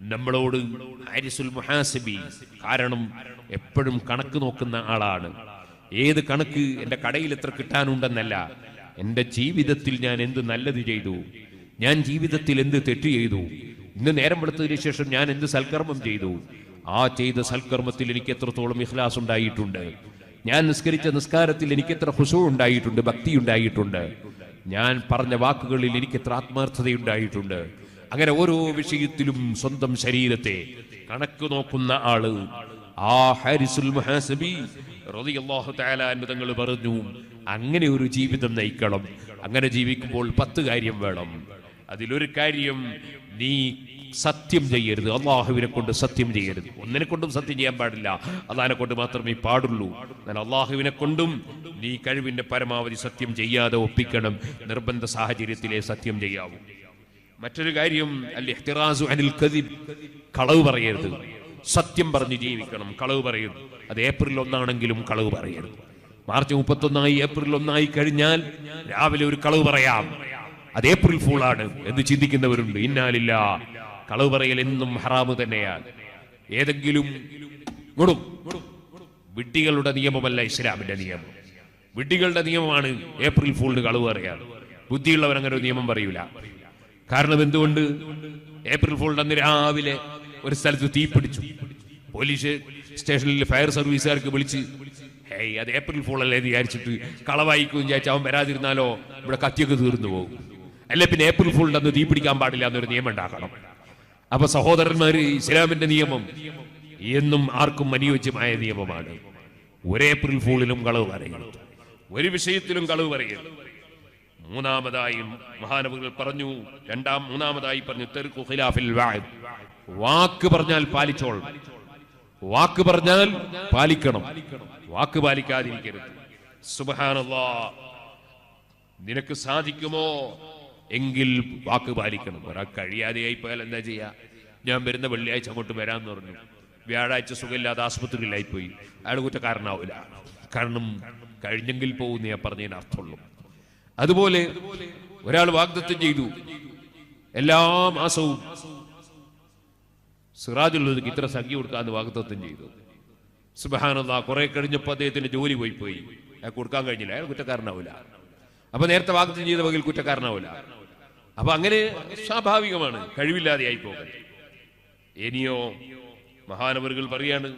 നമ്മളോട് ഹാരിസുൽ മുഹാസിബി. കാരണം എപ്പോഴും കണക്ക് നോക്കുന്ന ആളാണ്. ഏത് കണക്ക് എന്റെ കടയിൽ എത്ര കിട്ടാനുണ്ടെന്നല്ല. എന്റെ ജീവിതത്തിൽ ഞാൻ എന്ത് നല്ലത് ചെയ്തു? ഞാൻ ജീവിതത്തിൽ എന്ത് തെറ്റ് ചെയ്തു? ഇന്ന് നേരം വെളുത്തതിന് ശേഷം ഞാൻ എന്ത് സൽക്കർമ്മം ചെയ്തു? ആ ചെയ്ത സൽക്കർമ്മത്തിൽ എനിക്ക് എത്രത്തോളം ഇഖ്ലാസ് ഉണ്ടായിട്ടുണ്ട്? ഞാൻ നിസ്കരിച്ച നിസ്കാരത്തിൽ എനിക്ക് എത്ര ഹുസു ഉണ്ടായിട്ടുണ്ട് ഭക്തി ഉണ്ടായിട്ടുണ്ട്? ഞാൻ പറഞ്ഞ വാക്കുകളിൽ എനിക്ക് എത്ര ആത്മാർത്ഥതയുണ്ടായിട്ടുണ്ട് അങ്ങനെ ഓരോ വിഷയത്തിലും സ്വന്തം ശരീരത്തെ കണക്ക് നോക്കുന്ന ആൾ ആ ഹാരിസുൽ മഹാസബി അൻഹു തങ്ങൾ പറഞ്ഞു അങ്ങനെ ഒരു ജീവിതം നയിക്കണം. അങ്ങനെ ജീവിക്കുമ്പോൾ പത്ത് കാര്യം വേണം. അതിലൊരു കാര്യം നീ സത്യം ചെയ്യരുത്. അള്ളാഹുവിനെ കൊണ്ട് സത്യം ചെയ്യരുത്. ഒന്നിനെ കൊണ്ടും സത്യം ചെയ്യാൻ പാടില്ല. അള്ളാഹിനെ കൊണ്ട് മാത്രമേ പാടുള്ളൂ. എന്നാൽ അള്ളാഹുവിനെ കൊണ്ടും നീ കഴിവിന്റെ പരമാവധി സത്യം ചെയ്യാതെ ഒപ്പിക്കണം. നിർബന്ധ സാഹചര്യത്തിലെ സത്യം ചെയ്യാവൂ. മറ്റൊരു കാര്യം അൽ ഇഹ്തിറാസു അനിൽ കദിബ് കളവ് പറയരുത്. സത്യം പറഞ്ഞ് ജീവിക്കണം കളവ് പറയരുത്. അത് ഏപ്രിൽ ഒന്നാണെങ്കിലും കളവ് പറയരുത്. മാർച്ച് മുപ്പത്തൊന്നായി ഏപ്രിൽ ഒന്നായി കഴിഞ്ഞാൽ രാവിലെ ഒരു കളവ് പറയാം. അത് ഏപ്രിൽ ഫൂളാണ് എന്ന് ചിന്തിക്കുന്നവരുണ്ട്. ഇന്നാലില്ല കളവ് പറയൽ എന്നും ഹറാമ് തന്നെയാണ്. ഏതെങ്കിലും വിഡ്ഢികളുടെ നിയമമല്ല ഇസ്ലാമിന്റെ നിയമം. വിഡ്ഢികളുടെ നിയമമാണ് ഏപ്രിൽ ഫൂളിന് കളവ് പറയാറ്. ബുദ്ധിയുള്ളവർ അങ്ങനെ ഒരു നിയമം പറയൂല. കാരണം എന്തുകൊണ്ട്? ഏപ്രിൽ ഫോൾ അന്ന് രാവിലെ ഒരു സ്ഥലത്ത് തീ പിടിച്ചു. പോലീസ് സ്റ്റേഷനിൽ ഫയർ സർവീസുകാർക്ക് വിളിച്ച് ഹേയ് അത് ഏപ്രിൽ ഫൂൾ അല്ലേ? വിചാരിച്ചിട്ട് കളവായിക്കും വിചാരിച്ച് അവൻ വരാതിരുന്നാലോ ഇവിടെ കത്തിയൊക്കെ തീർന്നു പോകും. അല്ലെ പിന്നെ ഏപ്രിൽ ഫൂളിന്റെ അന്ന് തീ പിടിക്കാൻ പാടില്ല എന്നൊരു നിയമം ഉണ്ടാക്കണം. അപ്പൊ സഹോദരന്മാര് ഇസ്ലാമിന്റെ നിയമം എന്നും ആർക്കും അനുയോജ്യമായ നിയമമാണ്. ഒരു ഏപ്രിൽ ഫൂളിലും കളവ് പറയരുത്. ഒരു വിഷയത്തിലും കളവ് പറയരുത്. മൂന്നാമതായി മഹാനവുകൾ പറഞ്ഞു രണ്ടാം മൂന്നാമതായി പറഞ്ഞു തെർക്കു ഖിലാഫിൽ. വാക്ക് പറഞ്ഞാൽ പാലിച്ചോൾ. വാക്ക് പറഞ്ഞാൽ പാലിക്കണം. വാക്ക് പാലിക്കാതിരിക്കരുത്. സുബഹാനല്ലാ. നിനക്ക് സാധിക്കുമോ? എങ്കിൽ വാക്ക് പാലിക്കണം. ഒരാൾ കഴിയാതെയായി പോയാൽ എന്താ ചെയ്യാ? ഞാൻ വരുന്ന വെള്ളിയാഴ്ച അങ്ങോട്ട് വരാമെന്ന് പറഞ്ഞു. വ്യാഴാഴ്ച സുഖമില്ലാതെ ആസ്പത്രിയിലായി പോയി അയാൾ കുറ്റക്കാരനാവില്ല കാരണം കഴിഞ്ഞെങ്കിൽ പോകുന്ന പറഞ്ഞതിന് അർത്ഥമുള്ളൂ. അതുപോലെ ഒരാൾ വാഗ്ദത്തം ചെയ്തു. എല്ലാ മാസവും സിറാജുള്ളതിക്ക് ഇത്ര സംഖ്യ കൊടുക്കാന്ന് വാഗ്ദത്തം ചെയ്തു. സുബഹാനന്ദ കുറെ കഴിഞ്ഞപ്പോൾ അദ്ദേഹത്തിന്റെ ജോലി പോയി പോയി കൊടുക്കാൻ കഴിഞ്ഞില്ല. അയാൾ കുറ്റക്കാരനാവില്ല അപ്പൊ നേരത്തെ വാഗ്ദത്തം ചെയ്ത വകയിൽ കുറ്റക്കാരനാവില്ല അപ്പൊ അങ്ങനെ സ്വാഭാവികമാണ്. കഴിവില്ലാതെയായി പോകൽ ഇനിയോ മഹാനവറുകൾ പറയാണ്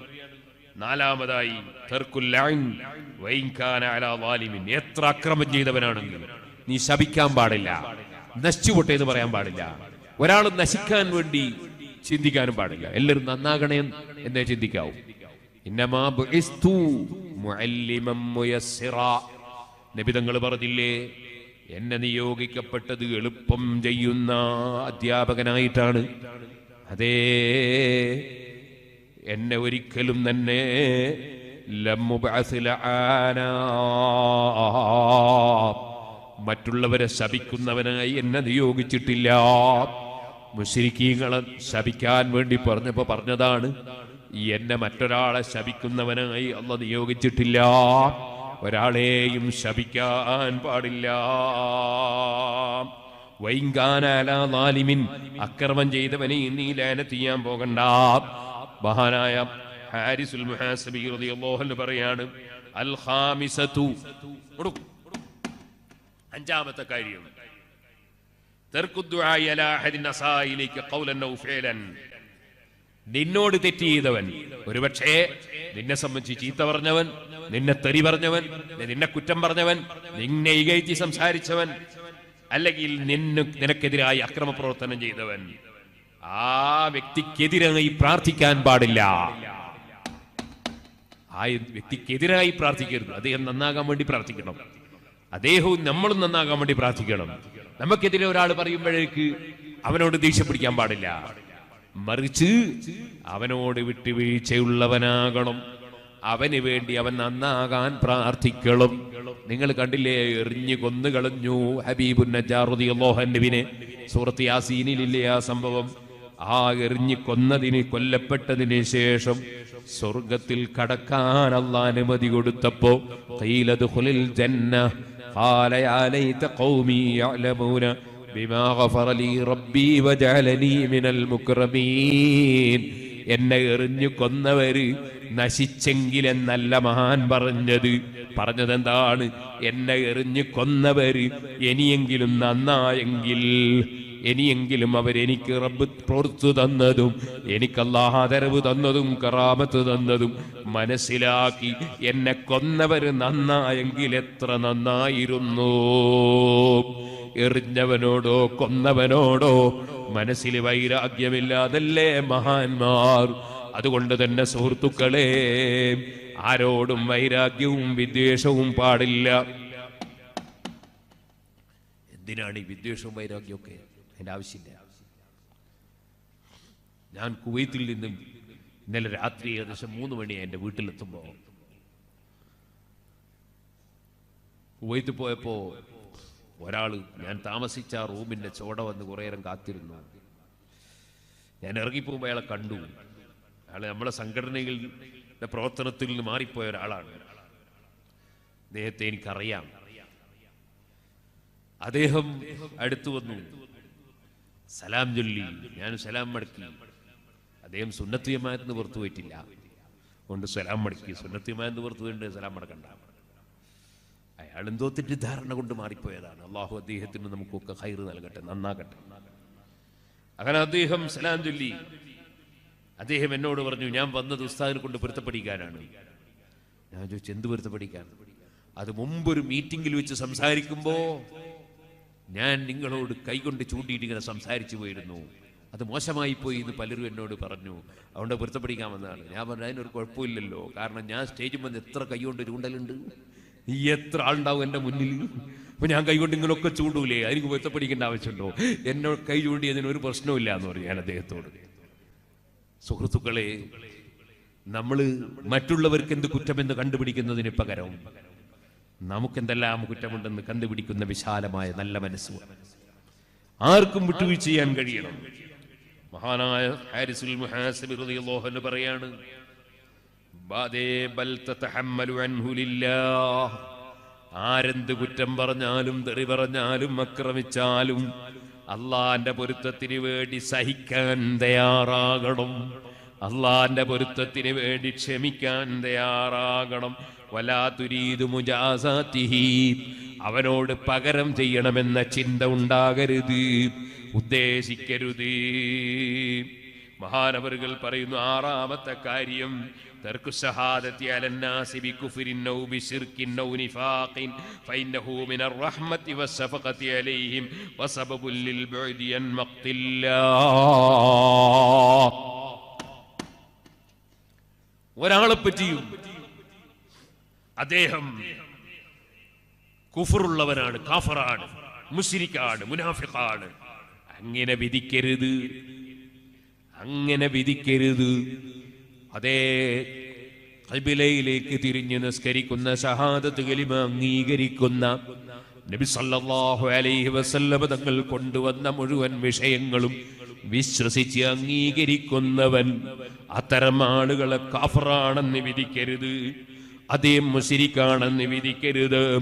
നാലാമതായി. എത്ര അക്രമം ചെയ്തവനാണെങ്കിലും നീ ശപിക്കാൻ പാടില്ല. നശിച്ചുപൊട്ടെ എന്ന് പറയാൻ പാടില്ല. ഒരാൾ നശിക്കാൻ വേണ്ടി ചിന്തിക്കാനും പാടില്ല. എല്ലാവരും നന്നാകണേ എന്നേ ചിന്തിക്കാവും. പറഞ്ഞില്ലേ എന്നെ നിയോഗിക്കപ്പെട്ടത് എളുപ്പം ചെയ്യുന്ന അധ്യാപകനായിട്ടാണ്. അതേ എന്നെ ഒരിക്കലും തന്നെ. മറ്റുള്ളവരെ ശപിക്കുന്നവനായി എന്നെ നിയോഗിച്ചിട്ടില്ല. മുസ്ലിക്കീങ്ങളെ ശപിക്കാൻ വേണ്ടി പറഞ്ഞപ്പോ പറഞ്ഞതാണ് എന്നെ മറ്റൊരാളെ ശപിക്കുന്നവനായി അല്ല നിയോഗിച്ചിട്ടില്ല. ഒരാളെയും ശപിക്കാൻ പാടില്ല. വൈങ്കാനാലിമിൻ അക്രമം ചെയ്തവനെ നീ ലേന ചെയ്യാൻ പോകണ്ട. മഹാനായ ഹാരിസുൽ മുഹാസബി റളിയല്ലാഹു അൻഹു പറയാണ് അൽ ഖാമിസതു. അഞ്ചാമത്തെ കാര്യം. നിന്നോട് തെറ്റ് ചെയ്തവൻ ഒരുപക്ഷേ നിന്നെ സംബന്ധിച്ച് ചീത്ത പറഞ്ഞവൻ നിന്നെ തെറി പറഞ്ഞവൻ നിന്നെ കുറ്റം പറഞ്ഞവൻ നിന്നെ ഇകഴ്ത്തി സംസാരിച്ചവൻ അല്ലെങ്കിൽ നിന്നു നിനക്കെതിരായി അക്രമ പ്രവർത്തനം ചെയ്തവൻ. ആ വ്യക്തിക്കെതിരായി പ്രാർത്ഥിക്കാൻ പാടില്ല. ആ വ്യക്തിക്കെതിരായി പ്രാർത്ഥിക്കരുത്. അദ്ദേഹം നന്നാകാൻ വേണ്ടി പ്രാർത്ഥിക്കണം. അദ്ദേഹവും നമ്മളും നന്നാകാൻ വേണ്ടി പ്രാർത്ഥിക്കണം. നമുക്കെതിരെ ഒരാൾ പറയുമ്പോഴേക്ക് അവനോട് ദേഷ്യം പിടിക്കാൻ പാടില്ല. മറിച്ച് അവനോട് വിട്ടുവീഴ്ചയുള്ളവനാകണം. അവന് വേണ്ടി അവൻ നന്നാകാൻ പ്രാർത്ഥിക്കണം. നിങ്ങൾ കണ്ടില്ലേ എറിഞ്ഞു കൊന്നു കളഞ്ഞു ഹബീബുൻ നജാറുദിനെ സൂറത്ത് യാസീനിലില്ലേ ആ സംഭവം? ആ എറിഞ്ഞു കൊന്നതിന് കൊല്ലപ്പെട്ടതിന് ശേഷം സ്വർഗത്തിൽ കടക്കാൻ അല്ല അനുമതി കൊടുത്തപ്പോ ഖീല ഹുലിൽ ജന്ന എന്നെ എറിഞ്ഞു കൊന്നവര് നശിച്ചെങ്കിലെന്നല്ല മഹാൻ പറഞ്ഞത്. പറഞ്ഞത് എന്താണ് എന്നെ എറിഞ്ഞു കൊന്നവര് ഇനിയെങ്കിലും നന്നായെങ്കിൽ ഇനിയെങ്കിലും അവരെനിക്ക് റബ്ബ് പുറത്തു തന്നതും എനിക്ക് ആദരവ് തന്നതും കറാമത്ത് തന്നതും മനസ്സിലാക്കി എന്നെ കൊന്നവര് നന്നായെങ്കിൽ എത്ര നന്നായിരുന്നു. എറിഞ്ഞവനോടോ കൊന്നവനോടോ മനസ്സിൽ വൈരാഗ്യമില്ലാതല്ലേ മഹാന്മാർ? അതുകൊണ്ട് തന്നെ സുഹൃത്തുക്കളെ ആരോടും വൈരാഗ്യവും വിദ്വേഷവും പാടില്ല. എന്തിനാണ് ഈ വിദ്വേഷവും വൈരാഗ്യമൊക്കെ അതിന്റെ ആവശ്യമില്ല. ഞാൻ കുവൈത്തിൽ നിന്നും ഇന്നലെ രാത്രി ഏകദേശം മൂന്ന് മണിയായി എന്റെ വീട്ടിലെത്തുമ്പോൾ കുവൈത്ത് പോയപ്പോ ഒരാൾ ഞാൻ താമസിച്ച ആ റൂമിന്റെ ചോട വന്ന് കുറേ നേരം കാത്തിരുന്നു. ഞാൻ ഇറങ്ങിപ്പോകുമ്പോൾ അയാളെ കണ്ടു. അയാൾ നമ്മളെ സംഘടനകളുടെ പ്രവർത്തനത്തിൽ നിന്ന് മാറിപ്പോയ ഒരാളാണ്. അദ്ദേഹത്തെ എനിക്കറിയാം. അദ്ദേഹം അടുത്തു വന്നു. സലാം ചൊല്ലി ഞാൻ സലാം മടക്കി. അദ്ദേഹം സുന്നത്തിയമായെന്ന് പുറത്തു പോയിട്ടില്ല. അതുകൊണ്ട് സലാം മടക്കി. സുന്നത്തിയമായെന്ന് പുറത്തു പോയിട്ട് സലാം മടക്കണ്ട. അയാൾ എന്തോ തെറ്റിദ്ധാരണ കൊണ്ട് മാറിപ്പോയതാണ്. അള്ളാഹു അദ്ദേഹത്തിന് നമുക്കൊക്കെ ഹൈർ നൽകട്ടെ നന്നാകട്ടെ. അങ്ങനെ അദ്ദേഹം സലാം ചൊല്ലി. അദ്ദേഹം എന്നോട് പറഞ്ഞു ഞാൻ വന്നത് ഉസ്താദിനെ കൊണ്ട് പൊരുത്തപ്പെടിക്കാനാണ്. ഞാൻ ചോദിച്ചു എന്ത് പൊരുത്തപ്പെടിക്കാൻ? അത് മുമ്പൊരു മീറ്റിംഗിൽ വെച്ച് സംസാരിക്കുമ്പോ ഞാൻ നിങ്ങളോട് കൈകൊണ്ട് ചൂണ്ടിയിട്ട് ഇങ്ങനെ സംസാരിച്ചു പോയിരുന്നു. അത് മോശമായി പോയി എന്ന് പലരും എന്നോട് പറഞ്ഞു. അതുകൊണ്ട് പൊരുത്തപ്പെടിക്കാൻ വന്നതാണ്. ഞാൻ പറഞ്ഞു അതിനൊരു കുഴപ്പമില്ലല്ലോ. കാരണം ഞാൻ സ്റ്റേജിൽ വന്ന് എത്ര കൈകൊണ്ട് ചൂണ്ടലുണ്ട്. ഈ എത്ര ആളുണ്ടാവും എന്റെ മുന്നിൽ. അപ്പൊ ഞാൻ കൈകൊണ്ട് ഇങ്ങനൊക്കെ ചൂണ്ടൂലേ? അതിന് പൊരുത്തപ്പെടിക്കേണ്ട ആവശ്യമുണ്ടോ? എന്നോട് കൈ ചൂണ്ടിയതിന് ഒരു പ്രശ്നമില്ല എന്ന് പറഞ്ഞു ഞാൻ അദ്ദേഹത്തോട്. സുഹൃത്തുക്കളെ നമ്മൾ മറ്റുള്ളവർക്ക് എന്ത് കുറ്റമെന്ന് കണ്ടുപിടിക്കുന്നതിന് പകരം നമുക്കെന്തെല്ലാം കുറ്റമുണ്ടെന്ന് കണ്ടുപിടിക്കുന്ന വിശാലമായ നല്ല മനസ്സ്. ആർക്കും വിട്ടുവീഴ്ച ചെയ്യാൻ കഴിയണം. മഹാനായ ഹാരിസുൽ മുഹാസിബി പറയാണ് ബാദേ ബൽ തതഹമ്മലു അൻഹു ലില്ലാഹ്. ആരെന്ത് കുറ്റം പറഞ്ഞാലും തെറി പറഞ്ഞാലും ആക്രമിച്ചാലും അള്ളാന്റെ പൊരുത്തത്തിന് വേണ്ടി സഹിക്കാൻ തയ്യാറാകണം. അള്ളാന്റെ പൊരുത്തത്തിന് വേണ്ടി ക്ഷമിക്കാൻ തയ്യാറാകണം. അവനോട് പകരം ചെയ്യണമെന്ന ചിന്ത ഉണ്ടാകരുത്. ഉദ്ദേശിക്കരുത്. മഹാനവറുകൾ പറയുന്നു ആറാമത്തെ കാര്യം ഒരാളെ പറ്റിയും അദ്ദേഹം കുഫറുള്ളവനാണ് കാഫറാണ് മുസ്ലിക്കാണ് മുനാഫിഖാണ്. അങ്ങനെ വിധിക്കരുത്. അങ്ങനെ വിധിക്കരുത്. അതേ കൽബിലയിലേക്ക് തിരിഞ്ഞു നിസ്കരിക്കുന്ന ഷഹാദത്ത് കലിമ അംഗീകരിക്കുന്ന നബി സല്ലല്ലാഹു അലൈഹി വസല്ലമ തങ്ങൾ കൊണ്ടുവന്ന മുഴുവൻ വിഷയങ്ങളും വിശ്വസിച്ച് അംഗീകരിക്കുന്നവൻ അത്തരം ആളുകളെ കാഫറാണെന്ന് വിധിക്കരുത്. അതേ മുശിരിക്കാണെന്ന് വിധിക്കരുത്.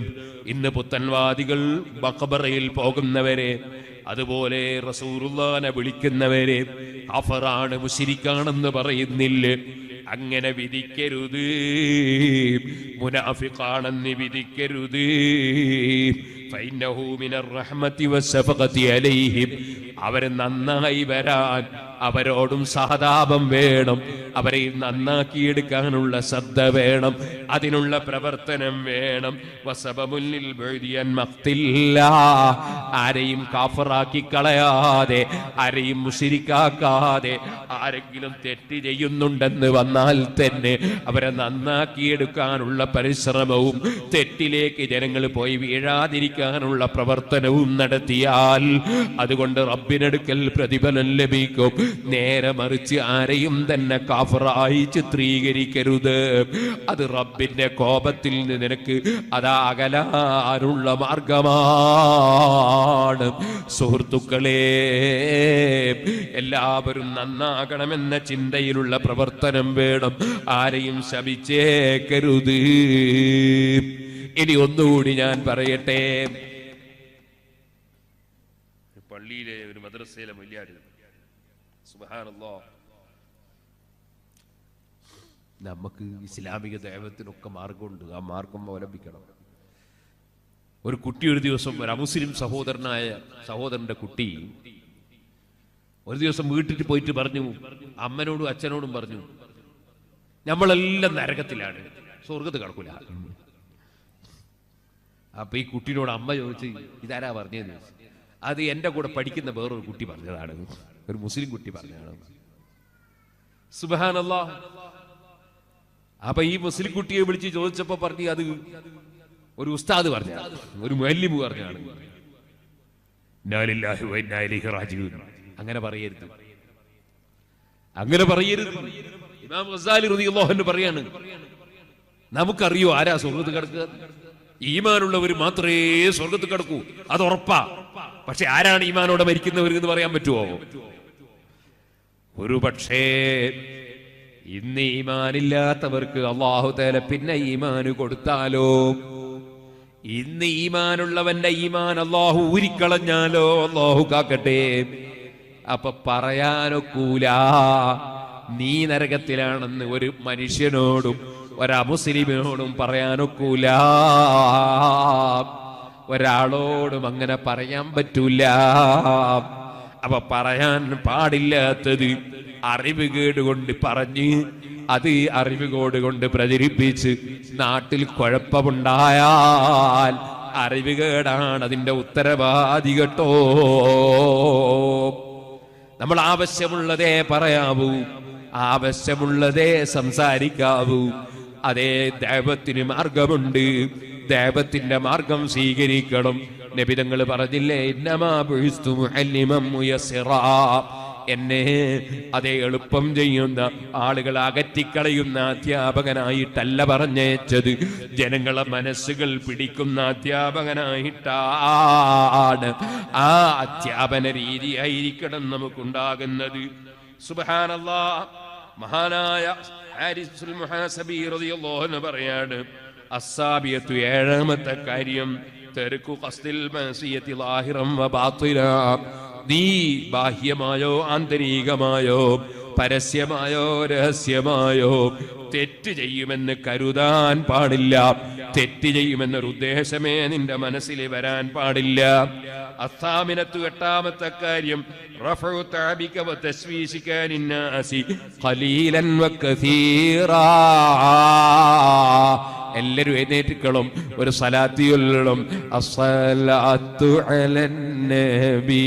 ഇന്ന് പുത്തൻവാദികൾ ബക്കബറയിൽ പോകുന്നവരെ അതുപോലെ റസൂറുല്ലാനെ വിളിക്കുന്നവരെ അഫറാണ് മുശിരിക്കാണെന്ന് പറയുന്നില്ല. അങ്ങനെ വിധിക്കരുത്. മുനാഫിഖാണെന്ന് വിധിക്കരുത്. അവരെ നന്നായി വരാൻ അവരോടും സഹതാപം വേണം. അവരെ നന്നാക്കിയെടുക്കാനുള്ള ശ്രദ്ധ വേണം. അതിനുള്ള പ്രവർത്തനം വേണം. വസബമുന്നിൽ ആരെയും കാഫറാക്കി കളയാതെ ആരെയും മുഷിരിക്കാക്കാതെ ആരെങ്കിലും തെറ്റ് ചെയ്യുന്നുണ്ടെന്ന് വന്നാൽ തന്നെ അവരെ നന്നാക്കിയെടുക്കാനുള്ള പരിശ്രമവും തെറ്റിലേക്ക് ജനങ്ങൾ പോയി വീഴാതിരിക്കാനുള്ള പ്രവർത്തനവും നടത്തിയാൽ അതുകൊണ്ട് റബ്ബിനെടുക്കൽ പ്രതിഫലം ലഭിക്കും. നേരെ മറിച്ച് ആരെയും തന്നെ കാഫറായി ചിത്രീകരിക്കരുത്. അത് റബ്ബിന്റെ കോപത്തിൽ നിനക്ക് അതാകലാനുള്ള മാർഗമാണ്. സുഹൃത്തുക്കളെ എല്ലാവരും നന്നാകണമെന്ന ചിന്തയിലുള്ള പ്രവർത്തനം വേണം. ആരെയും ശപിച്ചേക്കരുത്. ഇനി ഒന്നുകൂടി ഞാൻ പറയട്ടെ. പള്ളിയിലെ ഒരു മദ്രസയിലെ മൊല്യാര് സുബഹാനല്ലോ നമുക്ക് ഇസ്ലാമിക ദൈവത്തിനൊക്കെ മാർഗമുണ്ട്. ആ മാർഗം അവലംബിക്കണം. ഒരു കുട്ടി ഒരു ദിവസം ഒരു അമുസ്ലിം സഹോദരനായ സഹോദരന്റെ കുട്ടി ഒരു ദിവസം വീട്ടിൽ പോയിട്ട് പറഞ്ഞു അമ്മനോടും അച്ഛനോടും പറഞ്ഞു നമ്മളെല്ലാം നരകത്തിലാണ്. സ്വർഗത്ത് കിടക്കൂല. അപ്പൊ ഈ കുട്ടിയോട് അമ്മ ചോദിച്ച് ഇതാരാ ചോദിച്ചു. അത് എന്റെ കൂടെ പഠിക്കുന്ന വേറൊരു കുട്ടി പറഞ്ഞതാണ്. ഒരു മുസ്ലിം കുട്ടി പറഞ്ഞതാണ്. സുബഹാനല്ലാ. അപ്പൊ ഈ മുസ്ലിം കുട്ടിയെ വിളിച്ച് ചോദിച്ചപ്പോ പറഞ്ഞു അത് ഒരു ഉസ്താദ് പറഞ്ഞു ഒരു മല്ലിമു പറഞ്ഞാണ്. അങ്ങനെ പറയരുത്. അങ്ങനെ പറയരുത്. ഇമാം ഗസാലി പറയാണ് നമുക്കറിയോ ആരാ സ്വർഗത്ത് കിടക്കുക? ഈമാനുള്ളവർ മാത്രമേ സ്വർഗത്ത് കിടക്കൂ. അത് ഉറപ്പാ. പക്ഷെ ആരാണ് ഈമാനോടെ മരിക്കുന്നവർ എന്ന് പറയാൻ പറ്റുമോ ഒരു പക്ഷേ ഇന്ന് ഈമാനില്ലാത്തവർക്ക് അള്ളാഹു തേല പിന്നെ ഈമാന് കൊടുത്താലോ? ഇന്ന് ഈമാനുള്ളവന്റെ ഈമാൻ അള്ളാഹു ഊരിക്കളഞ്ഞാലോ? അള്ളാഹു കാക്കട്ടെ. അപ്പൊ പറയാനൊക്കൂല. നീ നരകത്തിലാണെന്ന് ഒരു മനുഷ്യനോടും ഒരമുസ്ലിമിനോടും പറയാനൊക്കൂല. ഒരാളോടും അങ്ങനെ പറയാൻ പറ്റൂല. അപ്പൊ പറയാൻ പാടില്ലാത്തത് അറിവ് കേടുകൊണ്ട് പറഞ്ഞ് അത് അറിവ് കേട് കൊണ്ട് പ്രചരിപ്പിച്ച് നാട്ടിൽ കുഴപ്പമുണ്ടായാൽ അറിവ് കേടാണ് അതിന്റെ ഉത്തരവാദി കേട്ടോ. നമ്മൾ ആവശ്യമുള്ളതേ പറയാവൂ ആവശ്യമുള്ളതേ സംസാരിക്കാവൂ. അതേ ദൈവത്തിന് മാർഗമുണ്ട് ദൈവത്തിന്റെ മാർഗം സ്വീകരിക്കണം. നബിതങ്ങൾ പറഞ്ഞില്ലേ ഇന്നമാ. എന്നെ അതേ എളുപ്പം ചെയ്യുന്ന ആളുകൾ അകറ്റിക്കളയുന്ന അധ്യാപകനായിട്ടല്ല പറഞ്ഞേച്ചത്. ജനങ്ങളെ മനസ്സുകൾ പിടിക്കുന്ന അധ്യാപകനായിട്ടാണ് ആ അധ്യാപന രീതി ആയിരിക്കണം നമുക്കുണ്ടാകുന്നത്. സുബഹാനല്ലാ മഹാനായ ഹാരിസുൽ മുഹാസബി പറയാണ് അസാബിയത്തു ഏഴാമത്തെ കാര്യം തെരുക്കു കസ്തിൽ നീ ബാഹ്യമായോ ആന്തരികമായോ പരസ്യമായോ രഹസ്യമായോ തെറ്റ് ചെയ്യുമെന്ന് കരുതാൻ പാടില്ല. തെറ്റ് ചെയ്യുമെന്നൊരു ഉദ്ദേശമേ നിന്റെ മനസ്സിൽ വരാൻ പാടില്ല. അസ്ഥാമിനത്തു എട്ടാമത്തെ കാര്യം റഫഉ തഅബിക വ തസ്വീസിക ലിന്നാസി ഖലീലൻ വ കസീറാ എല്ലാവരും എഴുന്നേറ്റുക്കളും ഒരു സലാത്തിയൊല്ലും അസ്സലാത്തു അലൻ നബി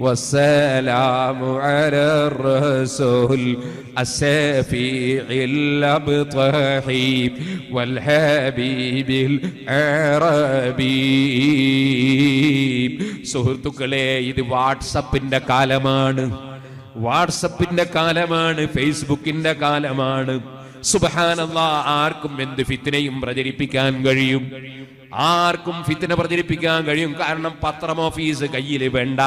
والسلام على الرسول السفيع الأبطحي والحبيب العربي സുഹൃത്തുക്കളെ ഇത് വാട്സപ്പിന്റെ കാലമാണ് വാട്സപ്പിന്റെ കാലമാണ് ഫേസ്ബുക്കിന്റെ കാലമാണ് സുബഹാനല്ല ആർക്കും എന്ത് ഫിത്തിനെയും പ്രചരിപ്പിക്കാൻ കഴിയും. ആർക്കും ഫിത്തിന പ്രചരിപ്പിക്കാൻ കഴിയും. കാരണം പത്രം ഓഫീസ് കയ്യിൽ വേണ്ട.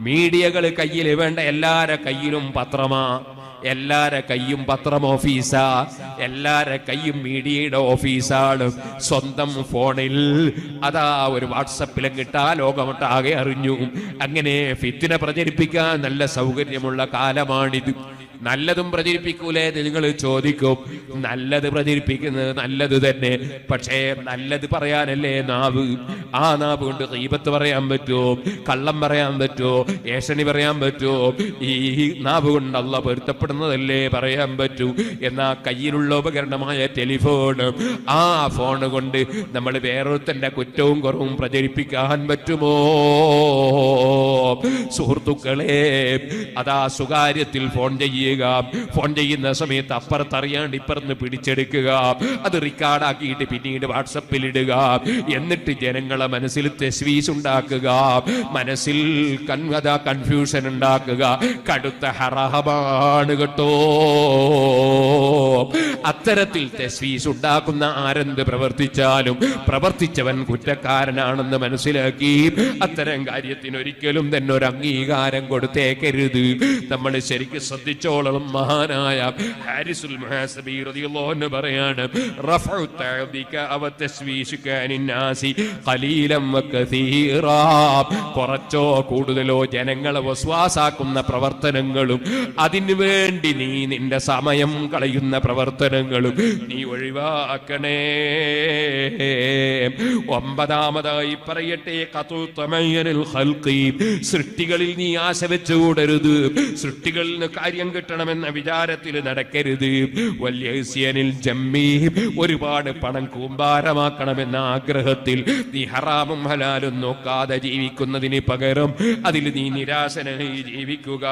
മീഡിയകൾ കയ്യിൽ വേണ്ട. എല്ലാരെ കയ്യിലും പത്രമാ. എല്ലാരെ കയ്യും പത്രം ഓഫീസാ എല്ലാരെ കയ്യും മീഡിയയുടെ ഓഫീസാണ്. സ്വന്തം ഫോണിൽ അതാ ഒരു വാട്സപ്പിലും കിട്ടാ ലോകമൊട്ടാകെ അറിഞ്ഞു. അങ്ങനെ ഫിത്തിനെ പ്രചരിപ്പിക്കാൻ നല്ല സൗകര്യമുള്ള കാലമാണിത്. നല്ലതും പ്രചരിപ്പിക്കൂലേ നിങ്ങൾ ചോദിക്കും. നല്ലത് പ്രചരിപ്പിക്കുന്നത് നല്ലത് തന്നെ. പക്ഷേ നല്ലത് പറയാനല്ലേ നാവ്? ആ നാവ് കൊണ്ട് കീപത്ത് പറയാൻ പറ്റുമോ? കള്ളം പറയാൻ പറ്റുമോ? ഏഷണി പറയാൻ പറ്റുമോ? ഈ നാവ് കൊണ്ട് അല്ല പൊരുത്തപ്പെടുന്നതല്ലേ പറയാൻ പറ്റൂ? എന്നാ കയ്യിലുള്ള ഉപകരണമായ ടെലിഫോൺ. ആ ഫോൺ കൊണ്ട് നമ്മൾ വേറൊരുത്തന്റെ കുറ്റവും കുറവും പ്രചരിപ്പിക്കാൻ പറ്റുമോ? സുഹൃത്തുക്കളെ അതാ സുകാര്യത്തിൽ ഫോൺ ചെയ്യുക ഫോൺ ചെയ്യുന്ന സമയത്ത് അപ്പുറത്ത് അറിയാണ്ട് ഇപ്പുറത്ത് പിടിച്ചെടുക്കുക. അത് റെക്കോർഡാക്കിയിട്ട് പിന്നീട് വാട്സപ്പിൽ ഇടുക. എന്നിട്ട് ജനങ്ങളെ മനസ്സിൽ തെസ്വീസ് ഉണ്ടാക്കുക. മനസ്സിൽ കൺവത കൺഫ്യൂഷൻ ഉണ്ടാക്കുക. കടുത്ത ഹറഹമാണ് കേട്ടോ. അത്തരത്തിൽ തെസ്വീസ് ഉണ്ടാക്കുന്ന ആരെന്ത് പ്രവർത്തിച്ചാലും പ്രവർത്തിച്ചവൻ കുറ്റക്കാരനാണെന്ന് മനസ്സിലാക്കി അത്തരം കാര്യത്തിന് ഒരിക്കലും തന്നെ ഒരു അംഗീകാരം കൊടുത്തേക്കരുത്. നമ്മൾ ശരിക്കും ശ്രദ്ധിച്ചോ? ശ്രദ്ധിച്ചോളണം മഹാനായ ഹാരിസുൽ മുഹാസബി റളിയല്ലാഹു അൻഹു പറയാണ് കുറച്ചോ കൂടുതലോ ജനങ്ങളെ വസ്വാസാക്കുന്ന പ്രവർത്തനങ്ങളും അതിനുവേണ്ടി നീ നിന്റെ സമയം കളയുന്ന പ്രവർത്തനങ്ങളും നീ ഒഴിവാക്കണേ. ഒമ്പതാമതായി പറയട്ടെ സൃഷ്ടികളിൽ നീ ആശ വെച്ചുകൂടരുത്. സൃഷ്ടികളിൽ കാര്യം കിട്ടണമെന്ന വിചാരത്തിൽ നടക്കരുത്. വല്യനിൽ ജമ്മി ഒരുപാട് പണം കൂമ്പാരമാക്കണമെന്ന ആഗ്രഹത്തിൽ നീ ഹറാമും ഹലാലും നോക്കാതെ ജീവിക്കുന്നതിന് പകരം അതിൽ നീ നിരാശനായി ജീവിക്കുക.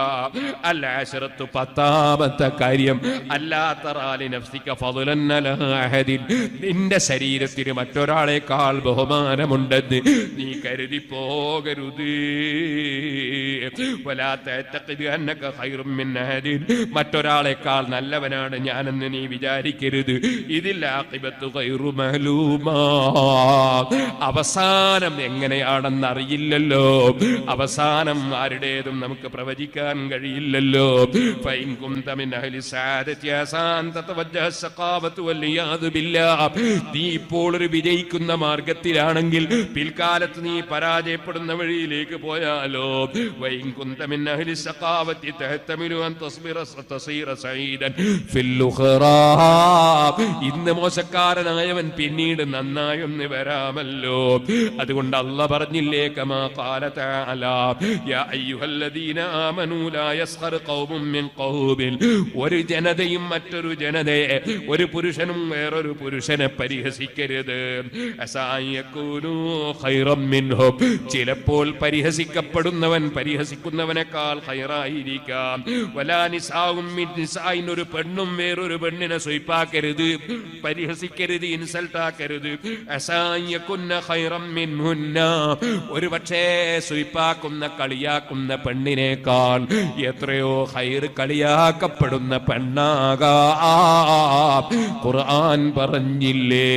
അല്ല അല്ലാശറത്ത് പത്താമത്തെ കാര്യം അല്ലാത്ത റാലി നഫ്സിക ഫضലൻ അലാ നിന്റെ ശരീരത്തിന് മറ്റൊരാളെക്കാൾ ബഹുമാനമുണ്ടെന്ന് നീ കരുതി പോകരുത്. വലാ മറ്റൊരാളെക്കാൾ നല്ലവനാണ് ഞാനെന്ന് നീ വിചാരിക്കരുത്. ഇതിൽ അവസാനം എങ്ങനെയാണെന്ന് അറിയില്ലല്ലോ. അവസാനം ആരുടേതും നമുക്ക് പ്രവചിക്കാൻ കഴിയില്ലല്ലോ. നീ ഇപ്പോൾ ഒരു വിജയിക്കുന്ന മാർഗത്തിലാണെങ്കിൽ പിൽക്കാലത്ത് നീ പരാജയപ്പെടുന്ന വഴിയിലേക്ക് പോയാലോ. വൈകുന്തമിൻ കുന്ത അഹ്ലി സഖാവത്തി തഹ്തമിലു അൻ ഇന്ന് മോശക്കാരനായവൻ പിന്നീട് നന്നായൊന്ന് വരാമല്ലോ. അതുകൊണ്ട് അല്ല പറഞ്ഞില്ലേ ഒരു ജനതയും മറ്റൊരു ജനതയെ ഒരു പുരുഷനും വേറൊരു പുരുഷനെ പരിഹസിക്കരുത്. ചിലപ്പോൾ പരിഹസിക്കപ്പെടുന്നവൻ പരിഹസിക്കുന്നവനേക്കാൾ ഹൈറായിരിക്കാം ഒരു പെണ്ണും വേറൊരു പെണ്ണിനെ സ്വയ്പാക്കരുത് പരിഹസിക്കരുത് ഇൻസൾട്ട് ആക്കരുത്. ഒരു പക്ഷേ സ്വയ്പാക്കുന്ന കളിയാക്കുന്ന പെണ്ണിനേക്കാൾ എത്രയോ ഹൈർ കളിയാക്കപ്പെടുന്ന പെണ്ണാകാ. ഖുർആൻ പറഞ്ഞില്ലേ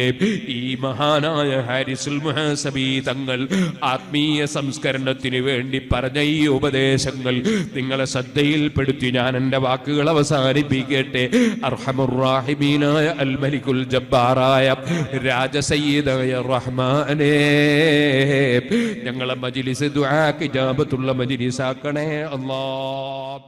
ഈ മഹാനായ ഹാരിസുൽ മുഹസബി തങ്ങൾ ആത്മീയ സംസ്കരണത്തിന് വേണ്ടി പറഞ്ഞ ഈ ഉപദേശങ്ങൾ നിങ്ങളെ ശ്രദ്ധയിൽപ്പെടുത്തി. ഞാൻ എന്റെ വാക്കുകൾ അവസാനിപ്പിക്കട്ടെ. അർഹമുറാഹിമീനായ അൽ മലിക്കുൽ ജബ്ബാറായ രാജസയ്യിദായ റഹ്മാനേ. ഞങ്ങളെ മജിലിസ് ദുആ കിജാബത്തുള്ള മജിലിസാക്കണേ. അല്ലാ